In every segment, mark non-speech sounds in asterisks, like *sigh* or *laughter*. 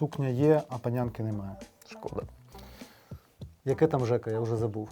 Сукня є, а панянки немає. Шкода. Яке там Жека, я вже забув.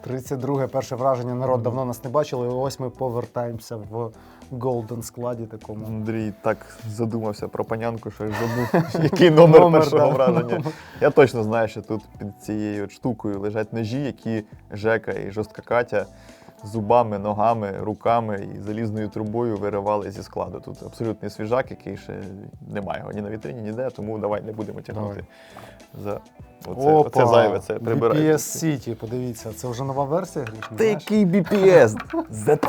32 *laughs* перше враження. Народ давно нас не бачили. і Ось ми повертаємося в Голден складі такому. Андрій так задумався про панянку, що й забув, *laughs* *laughs* який номер, Номер, першого да. враження. Я точно знаю, що тут під цією штукою лежать ножі, які Жека і жорстка Катя зубами, ногами, руками і залізною трубою виривали зі складу. Тут абсолютний свіжак, який ще немає його ні на вітрині, ніде, тому давай не будемо тягнути. За оце, оце зайве, це прибирай. BPS City, подивіться, це вже нова версія грішна. Та знаєш? який BPS? ЗТ!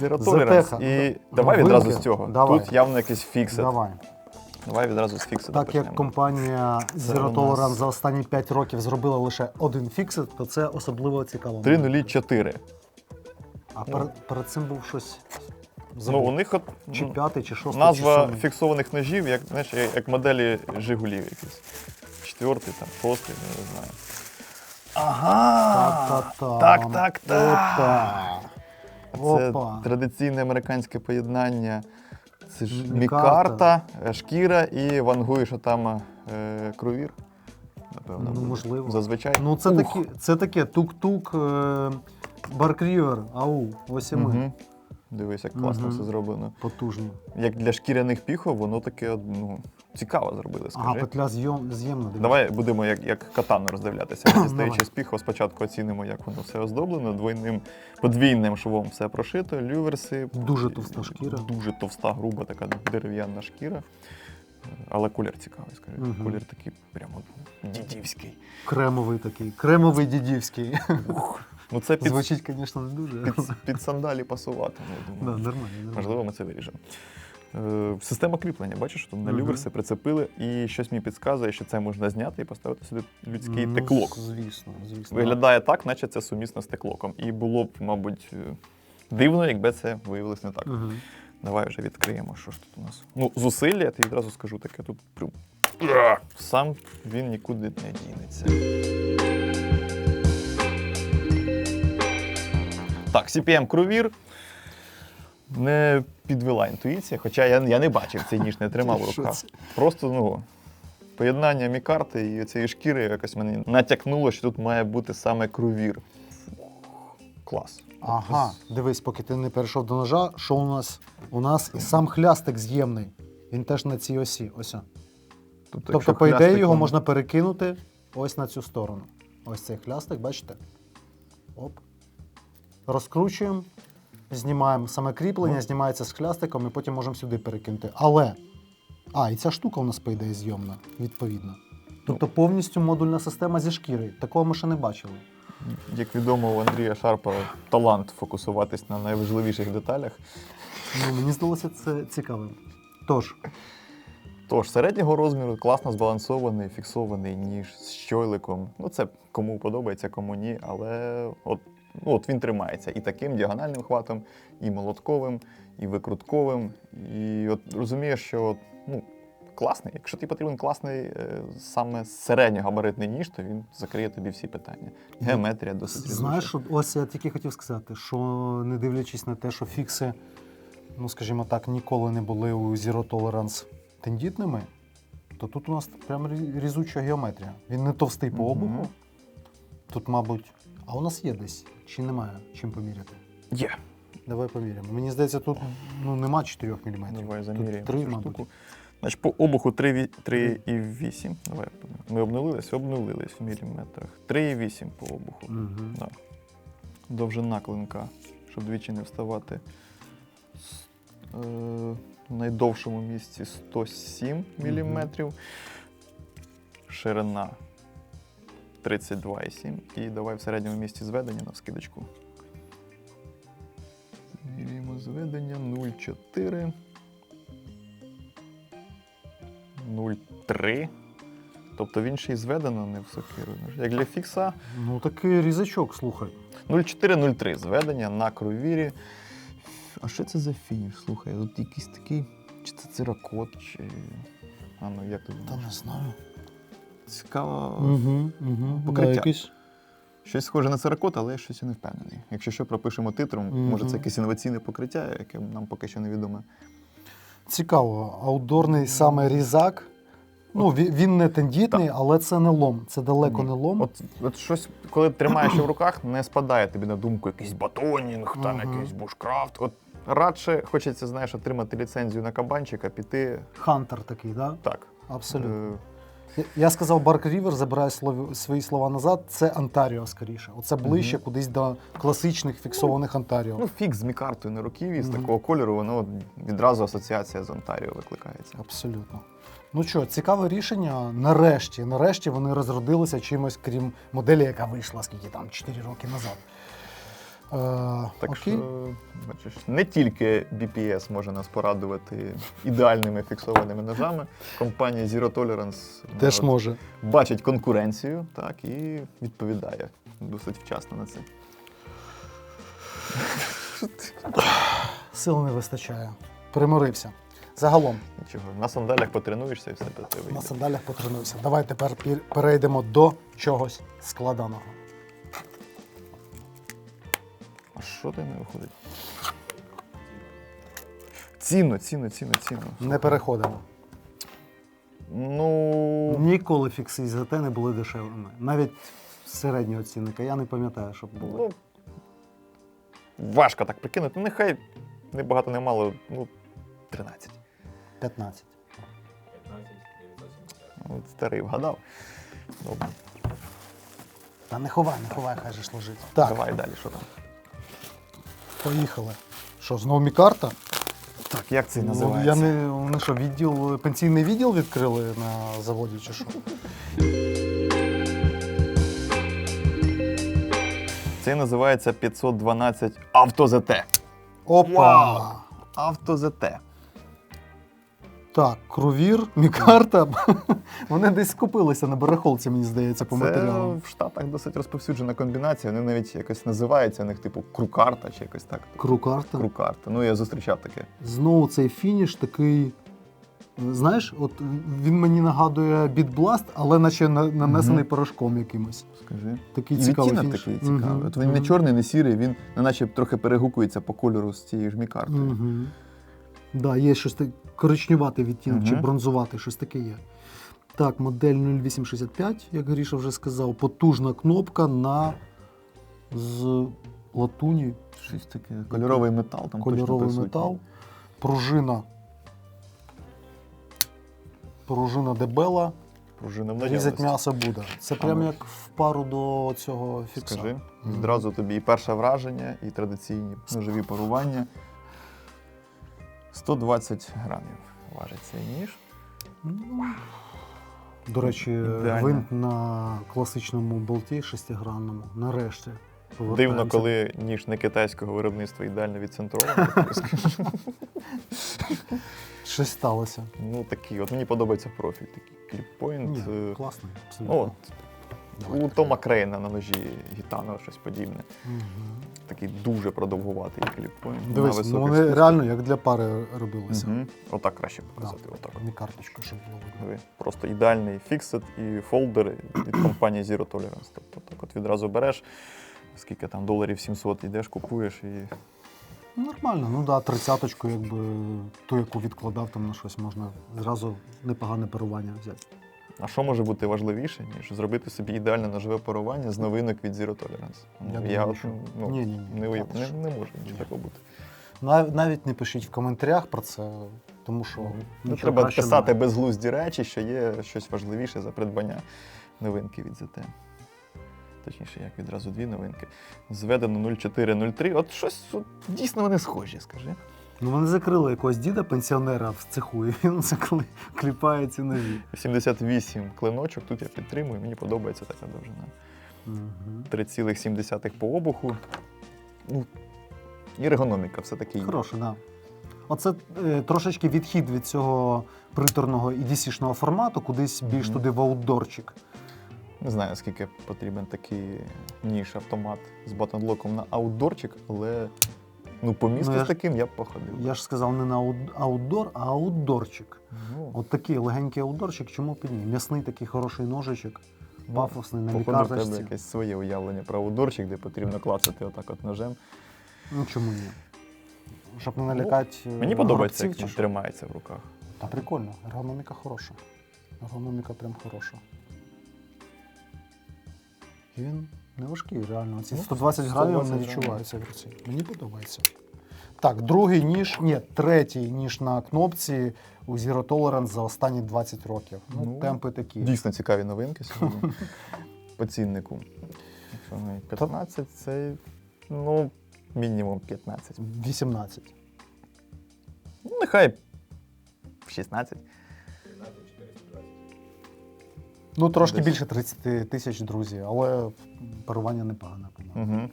Zero Tolerance. І давай відразу з цього. Давай. Тут явно якийсь фіксит. Давай. Давай відразу з фікситу Так як компанія Zero Tolerance за останні 5 років зробила лише один фіксит, то це особливо цікаво. 3.04. А перед, перед цим був щось. Ну, Забув. у них от чи ну, п'ятий, чи шостий, чи назва сьомий. фіксованих ножів, як, знаєш, як як моделі Жигулів якісь. Четвертий, там, шостий, ну, не знаю. Ага! Та-та-та. Так, так, так. Опа. Це Опа. традиційне американське поєднання. Це ж Мікарта. мікарта, е, шкіра і вангує, що там е, кровір. Напевно. Ну, можливо. Зазвичай. Ну, це, такі, це таке тук-тук, е, баркрівер, ау, ось і ми. Мгм. Дивись, як класно Мгм. все зроблено. Потужні. Як для шкіряних піхов, воно таке ну, цікаво зробили, скажи. Ага, петля зйом, з'ємна. дивись. Давай будемо як, як катану роздивлятися. *clears throat* Дістаючи з піхов, спочатку оцінимо, як воно все оздоблено. Двойним подвійним швом все прошито, люверси. Дуже товста шкіра. Дуже товста, груба така дерев'яна шкіра. Але колір цікавий, скажи. Мгм. Колір такий прямо дідівський. Кремовий такий, кремовий дідівський. Ну це під, Звучить, звісно, не дуже. під, під сандалі пасувати. я Да, думаю. нормально, нормально. Можливо, ми це виріжемо. Е, система кріплення, бачиш, тут на Мгм. люверси прицепили, і щось мені підказує, що це можна зняти і поставити сюди людський Ну, теклок. Звісно, звісно. Виглядає так, наче це сумісно з теклоком. І було б, мабуть, е, дивно, якби це виявилось не так. Угу. Давай вже відкриємо, що ж тут у нас. Ну, зусилля, я тобі відразу скажу таке тут. прям, Сам він нікуди не дінеться. Так, CPM Крувір. Не підвела інтуїція, хоча я, я не бачив цей ніж, не тримав в *laughs* руках. Просто ну, поєднання мікарти і цієї шкіри якось мені натякнуло, що тут має бути саме крувір. Клас. Ага, дивись, поки ти не перейшов до ножа, що у нас? У нас і сам хлястик з'ємний. Він теж на цій осі. Ось. Тобто, Тобто, по ідеї, його можна перекинути ось на цю сторону. Ось цей хлястик, бачите? Оп. Розкручуємо, знімаємо саме кріплення, Ну. знімається з хлястиком, і потім можемо сюди перекинути. Але. А, і ця штука у нас, по ідеї, зйомна, відповідно. Тобто повністю модульна система зі шкіри. Такого ми ще не бачили. Як відомо, у Андрія Шарпа талант фокусуватись на найважливіших деталях. Ну, мені здалося це цікавим. Тож, Тож, середнього розміру, класно збалансований, фіксований ніж з щойликом. Ну, це кому подобається, кому ні, але от, ну, от він тримається і таким діагональним хватом, і молотковим, і викрутковим. І от розумієш, що от, ну, класний. Якщо тобі потрібен класний е, саме середньогабаритний ніж, то він закриє тобі всі питання. Геометрія досить різуча. знаєш, от ось я тільки хотів сказати, що не дивлячись на те, що фікси, ну скажімо так, ніколи не були у Zero Tolerance тендітними, то тут у нас прям різуча геометрія. Він не товстий по обуху. Тут, мабуть, а у нас є десь, чи немає чим поміряти? Є. Давай поміряємо. Мені здається, тут ну, нема 4 мм. Давай заміряємо Тут 3, цю мабуть. штуку. Значить, по обуху 3,8. Давай ми обнулились, обнулились в міліметрах. 3,8 по обуху. Угу. Да. Довжина клинка, щоб двічі не вставати. С- Е, в найдовшому місці 107 мм. Ширина 32,7. І давай в середньому місці зведення на скидочку. Міряємо зведення 0,4. 0,3. Тобто він ще й зведено не в сокиру. Як для фікса Ну такий різачок, слухай. 0,4-0,3 зведення на кровірі. А що це за фініш? Слухай, тут якийсь такий. Чи це циракот, чи. А ну як ти Та думаєш? не знаю. Цікаво. Угу, угу. Покриття. якийсь... Щось схоже на циракот, але я щось і не впевнений. Якщо що, пропишемо титром, може це якесь інноваційне покриття, яке нам поки що невідоме. Цікаво, аутдорний саме різак. Ну, він, не тендітний, але це не лом. Це далеко не лом. От, от щось, коли тримаєш в руках, не спадає тобі на думку якийсь батонінг, там Мгм. якийсь бушкрафт. От радше хочеться, знаєш, отримати ліцензію на кабанчика, піти Хантер такий, да? так. Абсолютно. Я- сказав Барк Рівер, забираю слові- свої слова назад. Це Антаріо скоріше. Оце ближче Мгм. кудись до класичних фіксованих Антаріо. Ну, фікс з мікартою на руків'ї, з Мгм. такого кольору, воно відразу асоціація з Онтаріо викликається. Абсолютно. Ну що, цікаве рішення. Нарешті, нарешті вони розродилися чимось, крім моделі, яка вийшла скільки там 4 роки назад. Е, Так окей. що, бачиш, не тільки BPS може нас порадувати ідеальними фіксованими ножами. Компанія Zero Tolerance Теж може. бачить конкуренцію так, і відповідає досить вчасно на це. *laughs* Сил не вистачає. Примирився. Загалом, Нічого, на сандалях потренуєшся і все до тебе на сандалях потренуюся. Давай тепер перейдемо до чогось складаного. А що ти не виходить? Ціну, ціну, ціну, ціну. Не переходимо. Ну, Ніколи фікси з ГТ не були дешевими. Навіть середнього цінника. Я не пам'ятаю, щоб було. ну, важко так прикинути. Ну, Нехай не багато, не мало, ну, 13. 15. От старий вгадав. Добре, Та не ховай, не ховай, хай же ж лежить. Так, давай далі, що там. Поїхали. Що, знову мікарта? Так, як це Ну, називається? Я не, вони що, відділ, пенсійний відділ відкрили на заводі чи що? Це називається 512 АвтоЗТ. Опа! Вау! АвтоЗТ. Так, кровір, мікарта. *laughs* Вони десь скупилися на барахолці, мені здається, по Це матеріалам. в Штатах досить розповсюджена комбінація. Вони навіть якось називаються у них, типу, крукарта чи якось так. Крукарта. Крукарта. Ну, я зустрічав таке. Знову цей фініш такий. Знаєш, от він мені нагадує бітбласт, але наче нанесений Мгм. порошком якимось. Скажи. Такий І цікавий фініш. такий цікавий. Мгм, От він не чорний, не сірий, він наче трохи перегукується по кольору з цією ж мікартою. Угу. Да, є щось таке коричневатий відтінок чи Мгм. бронзуватий, щось таке є. Так, модель 0865, як Гріша вже сказав, потужна кнопка на з латуні, Щось таке. Кольоровий метал там кольоровий точно метал, пружина. Пружина дебела, Пружина в різать м'ясо буде. Це А прямо ну. як в пару до цього фікса. Скажи, відразу тобі і перше враження, і традиційні ножові парування. 120 грамів важить цей ніж. Ну, До речі, Ідеально. винт на класичному болті шестигранному. Нарешті. Дивно, коли ніж не китайського виробництва ідеально відцентрований. *laughs* Щось сталося. ну такий, от мені подобається профіль, такий кліппойнт. Ні, е, класний, абсолютно. от, Давайте. у Тома Крейна на ножі гітана, щось подібне. Мгм. Такий дуже продовгуватий кліппойнт. на Дивись, ну вони спусках. реально як для пари робилися. Мгм. Отак краще показати. Отак. Не карточка, щоб було видно. Диви, Просто ідеальний фіксит і фолдер від компанії Zero Tolerance. Тобто так от відразу береш, скільки там доларів 700 йдеш, купуєш і Ну, Нормально, ну да, тридцяточку, якби ту, яку відкладав там на щось, можна зразу непогане парування взяти. А що може бути важливіше, ніж зробити собі ідеальне ножове парування з новинок від Zero Tolerance? Ну, Я думаю, що- ну, Ні-ні-ні, не, уяв... не, не може Ні. нічого такого бути. Нав- Навіть не пишіть в коментарях про це, тому що Ну, нічого треба писати немає. безглузді речі, що є щось важливіше за придбання новинки від ZT. Точніше, як відразу дві новинки. Зведено 0403. От щось от, дійсно вони схожі, скажи. Ну, вони закрили якогось діда пенсіонера в цеху, і він *laughs* закли... кліпає ці нові. 78 клиночок, тут я підтримую, мені подобається така довжина. Угу. 3,7 по обуху. Ну, і ергономіка все-таки є. Хороше, так. Да. Оце е, трошечки відхід від цього приторного EDC-шного формату, кудись більш Мгм. туди в аутдорчик. Не знаю, скільки потрібен такий ніж автомат з батонлоком на аутдорчик, але ну, по місту Ну, з таким я б походив. Я ж сказав не на аутдор, а аутдорчик. Ну, От такий легенький аутдорчик, чому б і ні? М'ясний такий хороший ножичок, Ну, пафосний на Походу, в тебе якесь своє уявлення про аутдорчик, де потрібно клацати отак от ножем. Ну чому ні? щоб не налякати. е, Мені подобається, як він тримається в руках. Та прикольно, ергономіка хороша. Ергономіка прям хороша. І він не важкий, реально. Ці Ну, 120 грамів 120 не відчуваються в руці. Мені подобається. Так, другий ніж, ні, третій ніж на кнопці у Zero Tolerance за останні 20 років. Ну, Ну, темпи такі. Дійсно цікаві новинки сьогодні по ціннику. Якщо не 15, це ну, мінімум 15. 18. Ну, нехай 16. Ну, трошки Десь. більше 30 тисяч, друзі, але парування непогане. по-моєму. Угу.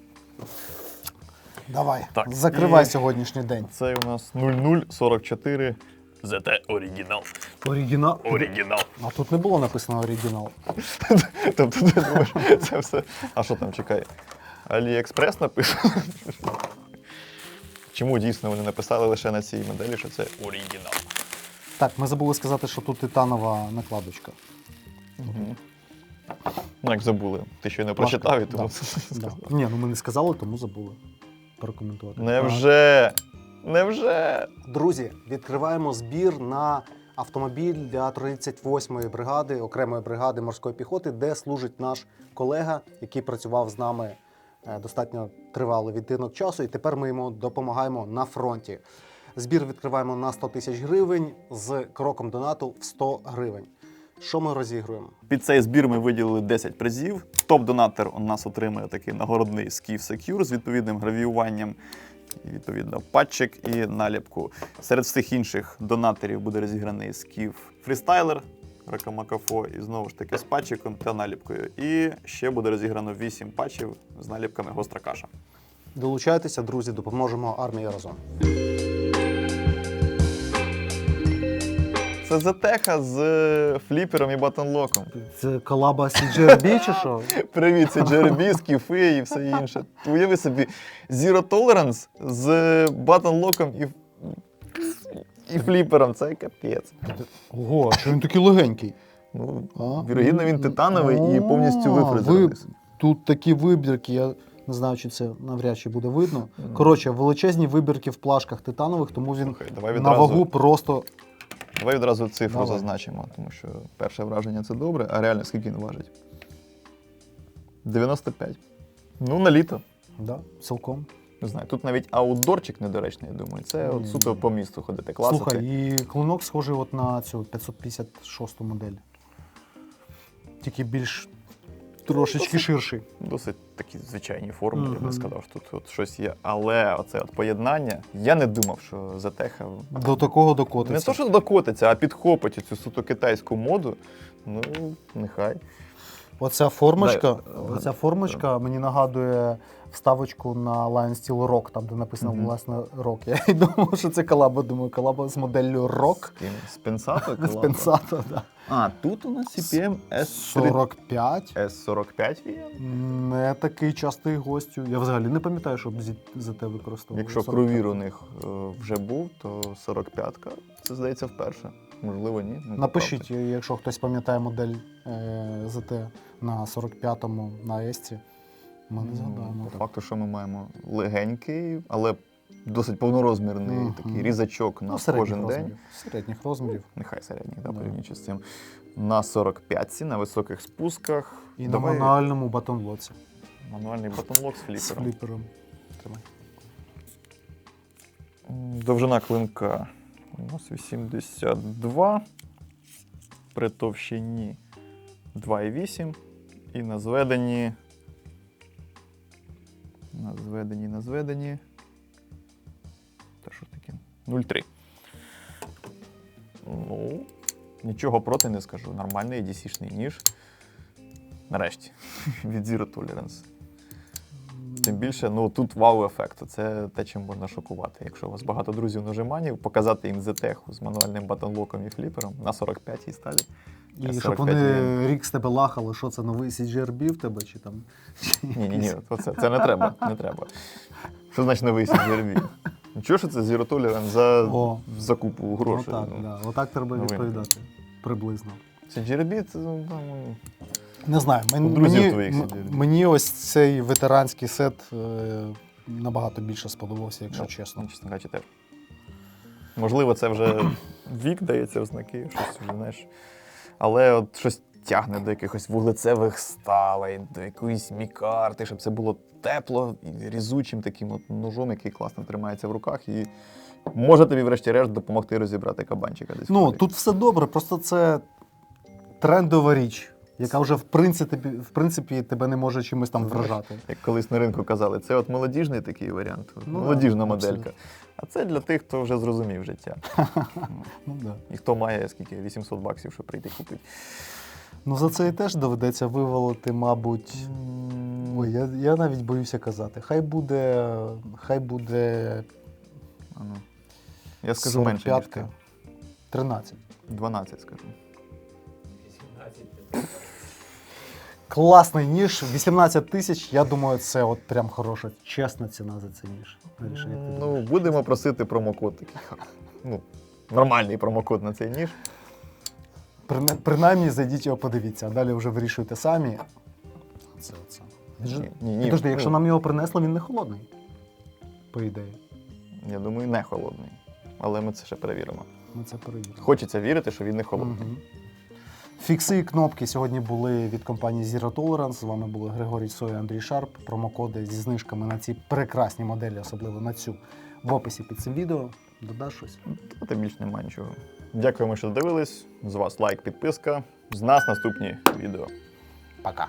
Давай, Так, закривай і- сьогоднішній день. Це у нас 0044 ZT оригінал. Оригінал. Оригінал. А тут не було написано оригінал. *laughs* Тобто ти думаєш, це все. А що там чекай? Аліекспрес написано? Чому дійсно вони написали лише на цій моделі, що це оригінал? Так, ми забули сказати, що тут титанова накладочка. Угу. Ну, як забули. Ти ще не прочитав і тому це сказав. Ні, ну ми не сказали, тому забули прокоментувати. Невже? Невже? Друзі, відкриваємо збір на автомобіль для 38-ї бригади, окремої бригади морської піхоти, де служить наш колега, який працював з нами е, достатньо тривалий відтинок часу, і тепер ми йому допомагаємо на фронті. Збір відкриваємо на 100 тисяч гривень з кроком донату в 100 гривень. Що ми розігруємо? Під цей збір ми виділили 10 призів. Топ-донатор у нас отримує такий нагородний Skiff Secure з відповідним гравіюванням, і, відповідно, патчик і наліпку. Серед всіх інших донаторів буде розіграний Skiff Freestyler, Ракамакафо, і знову ж таки з патчиком та наліпкою. І ще буде розіграно 8 патчів з наліпками Гостра каша. Долучайтеся, друзі, допоможемо армії разом. Це затеха з е, фліпером і батонлоком. Це колаба CGRB чи що? *laughs* Привіт, це Джеребі, скіфи і все інше. Уяви собі, Zero Tolerance з батонлоком і, і фліпером. Це капець. Ого, а що він такий легенький? Ну, А? вірогідно, він титановий і повністю А, ви- Тут такі вибірки, я не знаю, чи це навряд чи буде видно. Коротше, величезні вибірки в плашках титанових, тому він Слухай, давай на відразу, вагу просто давай відразу цифру Давай. зазначимо, тому що перше враження це добре, а реально скільки він важить? 95. Ну, на літо. да, цілком. Не знаю, тут навіть аутдорчик недоречний, я думаю. Це от суто по місту ходити, класити. Слухай, і клинок схожий от на цю 556 модель. Тільки більш трошечки ширший. Досить такі звичайні форми, я би сказав, що тут от щось є. Але оце от поєднання, я не думав, що затеха До такого докотиться. не то, що докотиться, а підхопить цю суто китайську моду. Ну, нехай. Оця формочка, Дай- оця формочка мені нагадує вставочку на Lion Steel Rock, там де написано Мгм. власне Rock. Я й думав, що це колаба. Думаю, колаба з моделлю Rock. З Пенсато? З Pensato, да. А, тут у нас CPM S3... 45. S45 є. Не такий частий гостю. Я взагалі не пам'ятаю, щоб за те. Якщо 45. кровір у них е, вже був, то 45-ка. Це здається вперше. Можливо, ні. Не Напишіть, поправте. якщо хтось пам'ятає модель е, ЗТ на 45-му на Есті. Ми не Ну, згадаємо. По так. факту, що ми маємо легенький, але досить повнорозмірний Мгм. такий різачок на Ну, середніх кожен день. Середніх розмірів. Нехай середній, да, Да. порівнюючи з цим. На 45-ці, на високих спусках. І Давай на мануальному батонлоці мануальний батонлок з з фліпером. фліпером. М, Довжина клинка у нас 82, при товщині 2,8 і на зведенні. На зведенні, на зведенні. Та що таке? 0,3. Ну, нічого проти не скажу. Нормальний EDC-шний ніж. Нарешті. *laughs* Від Zero Tolerance. Тим більше, ну тут вау-ефект. Це те, чим можна шокувати. Якщо у вас багато друзів ножиманів, показати їм ZTEC з мануальним батонлоком і фліпером на 45-й сталі. І щоб вони рік з тебе лахали, що це новий CGRB в тебе чи там. Ні, ні, ні, це, це не треба. Не треба. Що значить новий CGRB? Ну чого ж це Zero Tolerance за О. закупу грошей? Отак, ну? да. Отак треба відповідати. Приблизно. CGRB це там, ну, Не знаю, мен- У друзів мені, твоїх мені ось цей ветеранський сет е, набагато більше сподобався, якщо Ну, чесно. Ну, чесно кажучи, теж. Можливо, це вже *clears throat* вік дається в знаки, щось вже, знаєш. Але от щось тягне до якихось вуглецевих сталей, до якоїсь мікарти, щоб це було тепло і різучим таким от ножом, який класно тримається в руках, і може тобі, врешті-решт, допомогти розібрати кабанчика десь. Ну, тут все добре, просто це трендова річ, яка вже в принципі, в принципі тебе не може чимось там вражати. Як колись на ринку казали, це от молодіжний такий варіант, Ну, молодіжна да, моделька. абсолютно. А це для тих, хто вже зрозумів життя. *laughs* Ну, да. І хто має скільки 800 баксів, щоб прийти купити. ну за це і теж доведеться вивалити, мабуть. Ой, я, я навіть боюся казати. Хай буде. Хай буде А ну. Я скажу менше, ніж ти. 45-ка. 13. 12 скажу. Класний ніж, 18 тисяч. Я думаю, це от прям хороша, чесна ціна за цей ніж. Гріша, як ти Ну, думаєш? будемо просити промокод такий. Ну, нормальний промокод на цей ніж. Прин- Принаймні зайдіть його подивіться, а далі вже вирішуйте самі. Це оце. Ні, ні, ні, Підожди, якщо ну, нам його принесли, він не холодний. По ідеї. Я думаю, не холодний. Але ми це ще перевіримо. Ми це перевіримо. Хочеться вірити, що він не холодний. Мгм. Фікси і кнопки сьогодні були від компанії Zero Tolerance. З вами були Григорій Сой, Андрій Шарп. Промокоди зі знижками на ці прекрасні моделі, особливо на цю, в описі під цим відео. Додаш щось. Та більш немає нічого. Дякуємо, що дивились. З вас лайк, підписка. З нас наступні відео. Пока.